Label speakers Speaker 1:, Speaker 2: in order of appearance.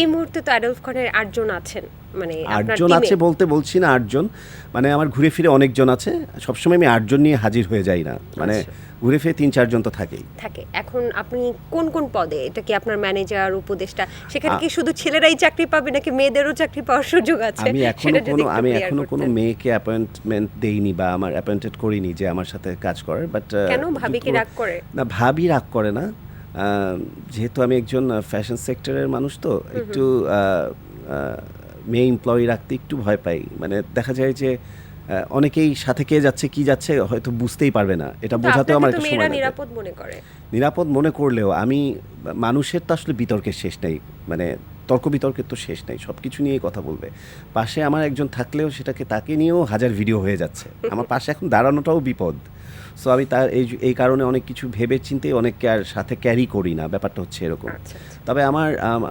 Speaker 1: এই মুহূর্তে তো অ্যাডলফ খানের আটজন আছেন মানে
Speaker 2: আটজন আছে বলতে বলছি না আটজন মানে আমার ঘুরে ফিরে অনেকজন আছে সবসময় আমি আটজন নিয়ে হাজির হয়ে যাই না মানে
Speaker 1: আচ্ছা।
Speaker 2: ঘুরে ফিরে তিন চারজন তো থাকেই।
Speaker 1: থাকে। এখন আপনি কোন কোন পদে? এটা কি আপনার ম্যানেজার উপদেষ্টা? সেখানে কি শুধু ছেলেরাই চাকরি পাবে নাকি মেয়েদেরও চাকরি পাওয়ার সুযোগ আছে?
Speaker 2: আমি
Speaker 1: এখনও
Speaker 2: কোনো আমি এখনও কোনো মেয়েকে অ্যাপয়েন্টমেন্ট দেইনি বা আমার অ্যাপয়েন্টেড করিনি যে আমার সাথে কাজ করার বাট
Speaker 1: কেন? ভাবি কি রাগ করে?
Speaker 2: না ভাবি রাগ করে না। যেহেতু আমি একজন ফ্যাশন সেক্টরের মানুষ তো একটু মেয়ে এমপ্লয়ি রাখতে একটু ভয় পাই। মানে দেখা যায় যে অনেকেই সাথে কে যাচ্ছে কি যাচ্ছে হয়তো বুঝতেই পারবে না। এটা বোঝাতেও আমার একটা সময়
Speaker 1: নিরাপদ মনে করে।
Speaker 2: নিরাপদ মনে করলেও আমি মানুষের তো আসলে বিতর্কের শেষ নেই। মানে তর্ক বিতর্কের তো শেষ নেই সব কিছু নিয়েই কথা বলবে। পাশে আমার একজন থাকলেও সেটাকে তাকে নিয়েও হাজার ভিডিও হয়ে যাচ্ছে। আমার পাশে এখন দাঁড়ানোটাও বিপদ। সো আমি তার এই এই কারণে অনেক কিছু ভেবে চিন্তে অনেককে আর সাথে ক্যারি করি না ব্যাপারটা হচ্ছে এরকম
Speaker 1: আচ্ছা আচ্ছা।
Speaker 2: তবে আমার আম,